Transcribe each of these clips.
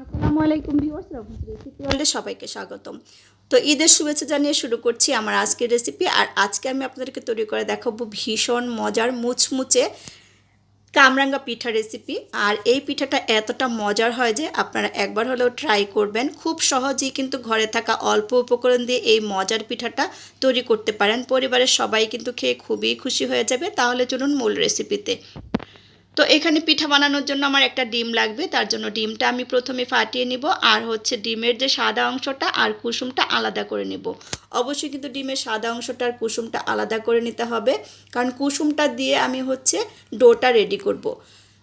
আসসালামু আলাইকুম রেসিপি ওয়ার্ল্ডে সবাইকে স্বাগতম। তো ঈদের শুভেচ্ছা জানিয়ে শুরু করছি আমার আজকের রেসিপি। আর আজকে আমি আপনাদেরকে তৈরি করে দেখাবো ভীষণ মজার, মুচমুচে কামরাঙ্গা পিঠা রেসিপি। আর এই পিঠাটা এতটা মজার হয় যে আপনারা একবার হলেও ট্রাই করবেন। খুব সহজেই কিন্তু ঘরে থাকা অল্প উপকরণ দিয়ে এই মজার পিঠাটা তৈরি করতে পারেন। পরিবারের সবাই কিন্তু খেয়ে খুবই খুশি হয়ে যাবে। তাহলে চলুন মূল রেসিপিতে তো এখানে পিঠা বানানোর জন্য আমার একটা ডিম লাগবে, তার জন্য ডিমটা আমি প্রথমে ফাটিয়ে নিব আর হচ্ছে ডিমের যে সাদা অংশটা আর কুসুমটা আলাদা করে নিব। অবশ্যই কিন্তু ডিমের সাদা অংশটা আর কুসুমটা আলাদা করে নিতে হবে, কারণ কুসুমটা দিয়ে আমি হচ্ছে ডোটা রেডি করব।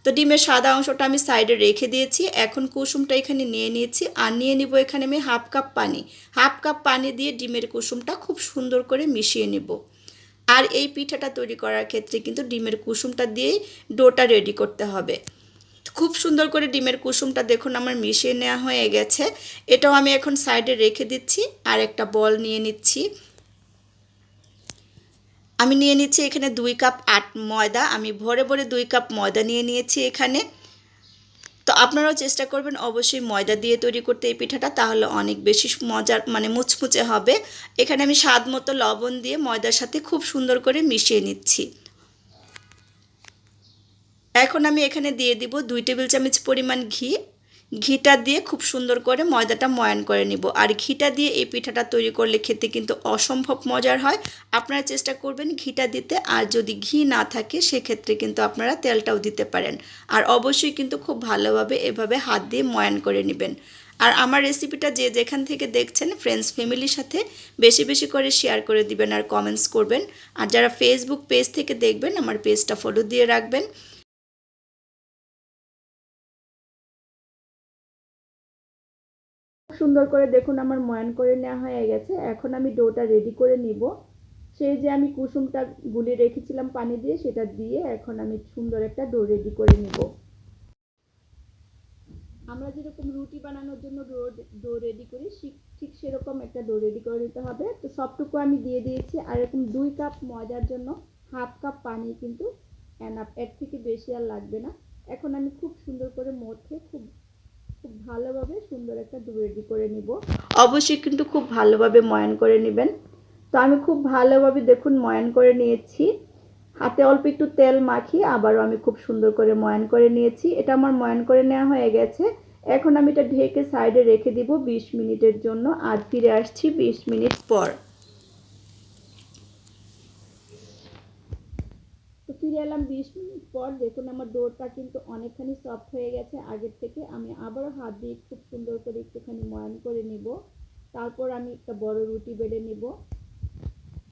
তো ডিমের সাদা অংশটা আমি সাইডে রেখে দিয়েছি, এখন কুসুমটা এখানে নিয়ে নিয়েছি আর নিয়ে নিব এখানে আমি হাফ কাপ পানি। হাফ কাপ পানি দিয়ে ডিমের কুসুমটা খুব সুন্দর করে মিশিয়ে নেব। আর এই পিঠাটা তৈরি করার ক্ষেত্রে কিন্তু ডিমের কুসুমটা দিয়েই ডোটা রেডি করতে হবে। খুব সুন্দর করে ডিমের কুসুমটা দেখুন, আমার মিশিয়ে নেওয়া হয়ে গেছে। এটাও আমি এখন সাইডে রেখে দিচ্ছি আর একটা বল নিয়ে নিচ্ছি। আমি নিয়ে নিচ্ছি এখানে দুই কাপ আট ময়দা। আমি ভরে ভরে দুই কাপ ময়দা নিয়ে নিয়েছি এখানে। আপনারাও চেষ্টা করবেন অবশ্যই ময়দা দিয়ে তৈরি করতে এই পিঠাটা, তাহলে অনেক বেশি মজার মানে মুচমুচে হবে। এখানে আমি স্বাদ মতো লবণ দিয়ে ময়দার সাথে খুব সুন্দর করে মিশিয়ে নিচ্ছি। এখন আমি এখানে দিয়ে দিব দুই টেবিল চামচ পরিমাণ ঘি ঘিটা দিয়ে খুব সুন্দর করে ময়দাটা ময়ান করে নিব। আর ঘিটা দিয়ে এই পিঠাটা তৈরি করলে খেতে কিন্তু অসম্ভব মজার হয়। আপনারা চেষ্টা করবেন ঘিটা দিতে। আর যদি ঘি না থাকে, সেক্ষেত্রে কিন্তু আপনারা তেলটাও দিতে পারেন। আর অবশ্যই কিন্তু খুব ভালোভাবে এভাবে হাত দিয়ে ময়ান করে নেবেন। আর আমার রেসিপিটা যে যেখান থেকে দেখছেন ফ্রেন্ডস ফ্যামিলির সাথে বেশি বেশি করে শেয়ার করে দিবেন আর কমেন্টস করবেন। আর যারা ফেসবুক পেজ থেকে দেখবেন, আমার পেজটা ফলো দিয়ে রাখবেন। সুন্দর করে দেখুন আমার ময়ান করে নেওয়া হয়ে গেছে। এখন আমি ডোটা রেডি করে নিব। সেই যে আমি কুসুমটা গুলি রেখেছিলাম পানি দিয়ে, সেটা দিয়ে এখন আমি সুন্দর একটা ডো রেডি করে নিব। আমরা যেরকম রুটি বানানোর জন্য ডো ডো রেডি করি, ঠিক সেরকম একটা ডো রেডি করে নিতে হবে। তো সবটুকু আমি দিয়ে দিয়েছি। আর এরকম দুই কাপ ময়দার জন্য হাফ কাপ পানি কিন্তু এনাফ এর থেকে বেশি আর লাগবে না। এখন আমি খুব সুন্দর করে মধ্যে খুব খুব ভালোভাবে সুন্দর একটা রেডি করে নিব। অবশ্যই কিন্তু খুব ভালোভাবে ময়ান করে নেবেন। তো আমি খুব ভালোভাবে দেখুন ময়ান করে নিয়েছি। হাতে অল্প একটু তেল মাখিয়ে আবারও আমি খুব সুন্দর করে ময়ান করে নিয়েছি। এটা আমার ময়ান করে নেওয়া হয়ে গেছে। এখন আমি এটা ঢেকে সাইডে রেখে দিব ২০ মিনিটের জন্য। আর ফিরে আসছি ২০ মিনিট পর। ফিরে এলাম বিশ মিনিট পর, দেখুন আমার ডোরটা কিন্তু অনেকখানি সফট হয়ে গেছে। আগের থেকে আমি আবারও হাত দিয়ে খুব সুন্দর করে একটুখানি ময়ান করে নিব। তারপর আমি একটা বড় রুটি বেড়ে নিব।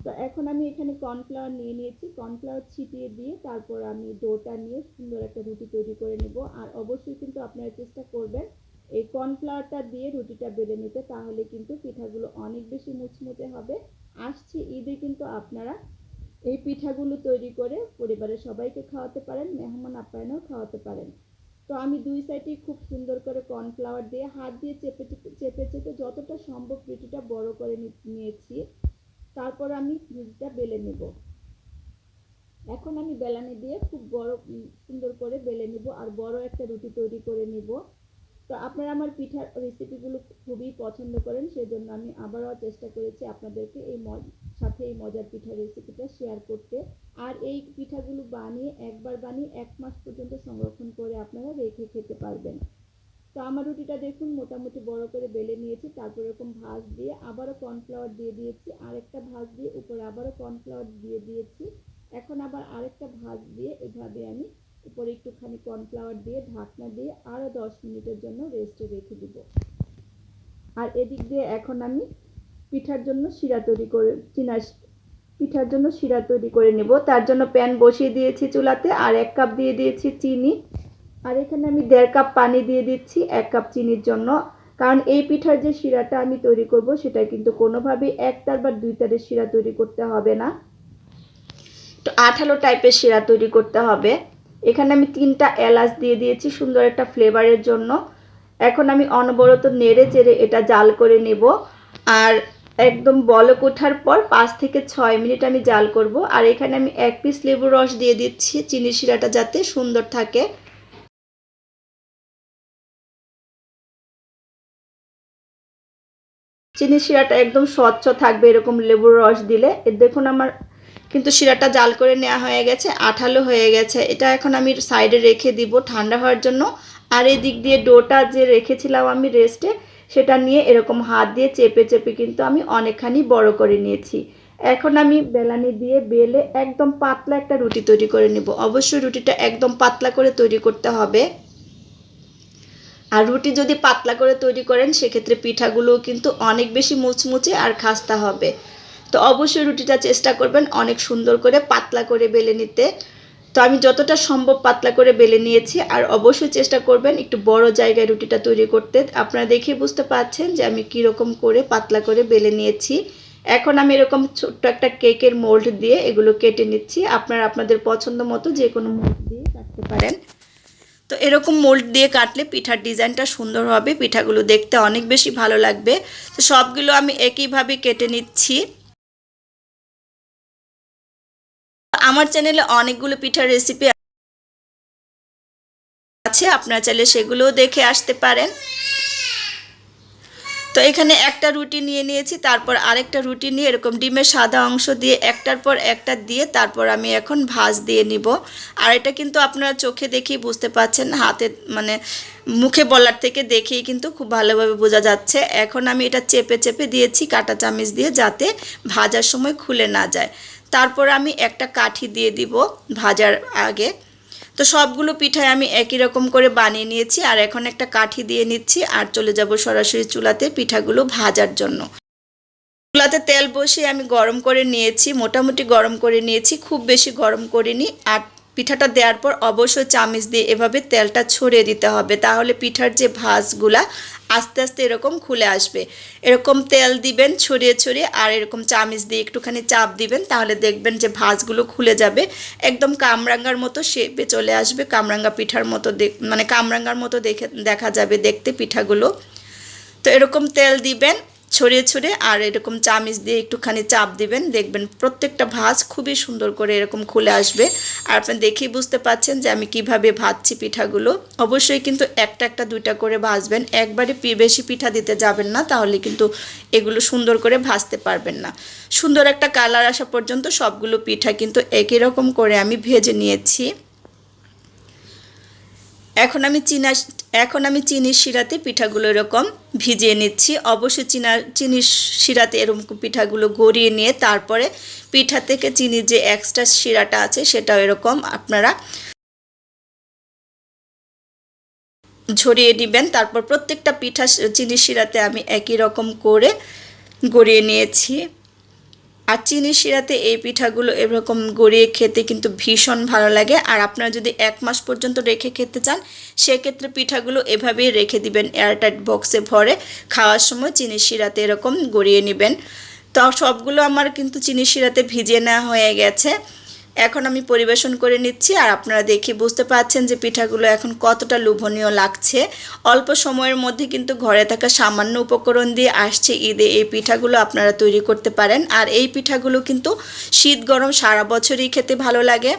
তো এখন আমি এখানে কর্নফ্লাওয়ার নিয়ে নিয়েছি। কর্নফ্লাওয়ার ছিটিয়ে দিয়ে তারপর আমি ডোটা নিয়ে সুন্দর একটা রুটি তৈরি করে নেব। আর অবশ্যই কিন্তু আপনারা চেষ্টা করবেন এই কর্নফ্লাওয়ারটা দিয়ে রুটিটা বেলে নিতে। তাহলে কিন্তু পিঠাগুলো অনেক বেশি মুচমুচে হবে। আসছে ঈদে কিন্তু আপনারা এই পিঠাগুলো তৈরি করে পরিবারের সবাইকে খাওয়াতে পারেন, মেহমান আপ্যায়নও খাওয়াতে পারেন। তো আমি দুই সাইডে খুব সুন্দর করে কর্নফ্লাওয়ার দিয়ে হাত দিয়ে চেপে চেপে চেপে যতটা সম্ভব রুটিটা বড় করে নিয়েছি। তারপর আমি রুটিটা বেলে নেব। এখন আমি বেলানি দিয়ে খুব বড় সুন্দর করে বেলে নিব আর বড় একটা রুটি তৈরি করে নিব। তো আপনারা আমার পিঠার রেসিপিগুলো খুবই পছন্দ করেন, সেজন্য আমি আবারও চেষ্টা করেছি আপনাদেরকে এই সাথে এই মজার পিঠার রেসিপিটা শেয়ার করতে। আর এই পিঠাগুলো বানিয়ে একবার বানিয়ে এক মাস পর্যন্ত সংরক্ষণ করে আপনারা রেখে খেতে পারবেন। তো আমার রুটিটা দেখুন, মোটামুটি বড় করে বেলে নিয়েছি, তারপর এরকম ভাজ দিয়ে আবারও কর্নফ্লাওয়ার দিয়ে দিয়েছি, আরেকটা ভাজ দিয়ে উপরে আবারও কর্নফ্লাওয়ার দিয়ে দিয়েছি। এখন আবার আরেকটা ভাজ দিয়ে এভাবে আমি উপরে একটুখানি কর্নফ্লাওয়ার দিয়ে ঢাকনা দিয়ে আরও দশ মিনিটের জন্য রেস্টে রেখে দিব। আর এদিক দিয়ে এখন আমি পিঠার জন্য শিরা তৈরি করে, চিনা পিঠার জন্য শিরা তৈরি করে নেব। তার জন্য প্যান বসিয়ে দিয়েছি চুলাতে, আর এক কাপ দিয়ে দিয়েছি চিনি। আর এখানে আমি দেড় কাপ পানি দিয়ে দিচ্ছি, এক কাপ চিনির জন্য। কারণ এই পিঠার যে শিরাটা আমি তৈরি করব, সেটা কিন্তু কোনোভাবেই এক তার বা দুই তারের শিরা তৈরি করতে হবে না। তো আঠালো টাইপের শিরা তৈরি করতে হবে। এখানে আমি তিনটা এলাচ দিয়ে দিয়েছি সুন্দর একটা ফ্লেভারের জন্য। এখন আমি অনবরত নেড়ে চেড়ে এটা জাল করে নেব। আর একদম বলক ওঠার পর পাঁচ থেকে ছয় মিনিট আমি জাল করব। আর এখানে আমি এক পিস লেবুর রস দিয়ে দিচ্ছি চিনি শিরাটা যাতে সুন্দর থাকে। চিনি শিরাটা একদম স্বচ্ছ থাকবে এরকম লেবুর রস দিলে। দেখুন আমার কিন্তু শিরাটা জাল করে নেওয়া হয়ে গেছে, আঠালো হয়ে গেছে। এটা এখন আমি সাইডে রেখে দিব ঠান্ডা হওয়ার জন্য। আর এই দিক দিয়ে ডোটা যে রেখেছিলাম আমি রেস্টে সেটা নিয়ে এরকম হাত দিয়ে চেপে চেপে কিন্তু আমি অনেকখানি বড় করে নিয়েছি। এখন আমি বেলানি দিয়ে বেলে একদম পাতলা একটা রুটি তৈরি করে নিব। অবশ্যই রুটিটা একদম পাতলা করে তৈরি করতে হবে। আর রুটি যদি পাতলা করে তৈরি করেন, সেক্ষেত্রে পিঠাগুলোও কিন্তু অনেক বেশি মুচমুচে আর খাস্তা হবে। তো অবশ্যই রুটিটা চেষ্টা করবেন অনেক সুন্দর করে পাতলা করে বেলে নিতে। তো আমি যতটা সম্ভব পাতলা করে বেলে নিয়েছি, আর অবশ্যই চেষ্টা করবেন একটু বড় জায়গায় রুটিটা তৈরি করতে। আপনারা দেখে বুঝতে পারছেন যে আমি কীরকম করে পাতলা করে বেলে নিয়েছি। এখন আমি এরকম ছোট্ট একটা কেকের মোল্ড দিয়ে এগুলো কেটে নিচ্ছি। আপনারা আপনাদের পছন্দ মতো যে কোনো মোল্ড দিয়ে কাটতে পারেন। তো এরকম মোল্ড দিয়ে কাটলে পিঠার ডিজাইনটা সুন্দর হবে, পিঠাগুলো দেখতে অনেক বেশি ভালো লাগবে। তো সবগুলো আমি একইভাবে কেটে নিচ্ছি। আমার চ্যানেলে অনেকগুলো পিঠার রেসিপি আছে, আপনারা চাইলে সেগুলোও দেখে আসতে পারেন। তো এখানে একটা রুটি নিয়ে নিয়েছি, তারপর আরেকটা রুটি নিয়ে এরকম ডিমের সাদা অংশ দিয়ে একটার পর একটা দিয়ে তারপর আমি এখন ভাজ দিয়ে নিব। আর এটা কিন্তু আপনারা চোখে দেখেই বুঝতে পাচ্ছেন, হাতে মানে মুখে বলার থেকে দেখেই কিন্তু খুব ভালোভাবে বোঝা যাচ্ছে। এখন আমি এটা চেপে চেপে দিয়েছি কাটা চামিচ দিয়ে যাতে ভাজার সময় খুলে না যায়। তারপর আমি একটা কাঠি দিয়ে দিব ভাজার আগে। তো সবগুলো পিঠায় আমি একই রকম করে বানিয়ে নিয়েছি আর এখন একটা কাঠি দিয়ে নিচ্ছি আর চলে যাব সরাসরি চুলাতে পিঠাগুলো ভাজার জন্য। চুলাতে তেল বসিয়ে আমি গরম করে নিয়েছি, মোটামুটি গরম করে নিয়েছি, খুব বেশি গরম করিনি। আর পিঠাটা দেওয়ার পর অবশ্যই চামিচ দিয়ে এভাবে তেলটা ছড়িয়ে দিতে হবে। তাহলে পিঠার যে ভাঁজগুলা আস্তে আস্তে এরকম খুলে আসবে। এরকম তেল দিবেন ছড়িয়ে ছড়িয়ে আর এরকম চামিচ দিয়ে একটুখানি চাপ দিবেন, তাহলে দেখবেন যে ভাঁজগুলো খুলে যাবে। একদম কামরাঙ্গার মতো শেপে চলে আসবে, কামরাঙ্গা পিঠার মতো মানে কামরাঙ্গার মতো দেখে, দেখা যাবে দেখতে পিঠাগুলো। তো এরকম তেল দিবেন ছড়িয়ে ছড়িয়ে আর এরকম চামিচ দিয়ে একটুখানি চাপ দিবেন। দেখবেন প্রত্যেকটা ভাজ খুবই সুন্দর করে এরকম খুলে আসবে। আর আপনি দেখেই বুঝতে পাচ্ছেন যে আমি কীভাবে ভাজছি পিঠাগুলো। অবশ্যই কিন্তু একটা একটা দুইটা করে ভাজবেন। একবারে বেশি পিঠা দিতে যাবেন না, তাহলে কিন্তু এগুলো সুন্দর করে ভাজতে পারবেন না। সুন্দর একটা কালার আসা পর্যন্ত সবগুলো পিঠা কিন্তু একই রকম করে আমি ভেজে নিয়েছি। এখন আমি চিনা এখন আমি চিনির শিরাতে পিঠাগুলো এরকম ভিজিয়ে নিচ্ছি। অবশ্যই চিনা চিনির শিরাতে এরকম পিঠাগুলো গড়িয়ে নিয়ে তারপরে পিঠা থেকে চিনির যে এক্সট্রা শিরাটা আছে সেটাও এরকম আপনারা ঝরিয়ে দিবেন। তারপর প্রত্যেকটা পিঠা চিনির শিরাতে আমি একই রকম করে গড়িয়ে নিয়েছি। আর চিনি শিরাতে এই পিঠাগুলো এরকম গড়িয়ে খেতে কিন্তু ভীষণ ভালো লাগে। আর আপনারা যদি এক মাস পর্যন্ত রেখে খেতে চান, সেক্ষেত্রে পিঠাগুলো এভাবেই রেখে দিবেন, এয়ারটাইট বক্সে ভরে খাওয়ার সময় চিনি শিরাতে এরকম গড়িয়ে নেবেন। তো সবগুলো আমার কিন্তু চিনি শিরাতে ভিজিয়ে নেওয়া হয়ে গেছে। এখন আমি পরিবেশন করে নিচ্ছি আর আপনারা দেখে বুঝতে পারছেন যে পিঠাগুলো এখন কতটা লোভনীয় লাগছে। অল্প সময়ের মধ্যে কিন্তু ঘরে থাকা সামান্য উপকরণ দিয়ে আসছে ঈদে এই পিঠাগুলো আপনারা তৈরি করতে পারেন। আর এই পিঠাগুলো কিন্তু শীত গরম সারা বছরই খেতে ভালো লাগে।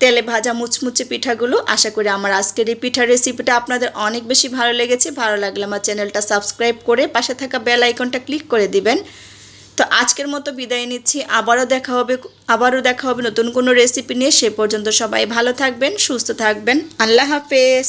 তেলে ভাজা মুচমুচে পিঠাগুলো, আশা করি আমার আজকের এই পিঠার রেসিপিটা আপনাদের অনেক বেশি ভালো লেগেছে। ভালো লাগলে আমার চ্যানেলটা সাবস্ক্রাইব করে পাশে থাকা বেল আইকনটা ক্লিক করে দিবেন। তো আজকের মতো বিদায় নিচ্ছি। আবারও দেখা হবে, আবারও দেখা হবে নতুন কোনো রেসিপি নিয়ে। সে পর্যন্ত সবাই ভালো থাকবেন, সুস্থ থাকবেন। আল্লাহ হাফেজ।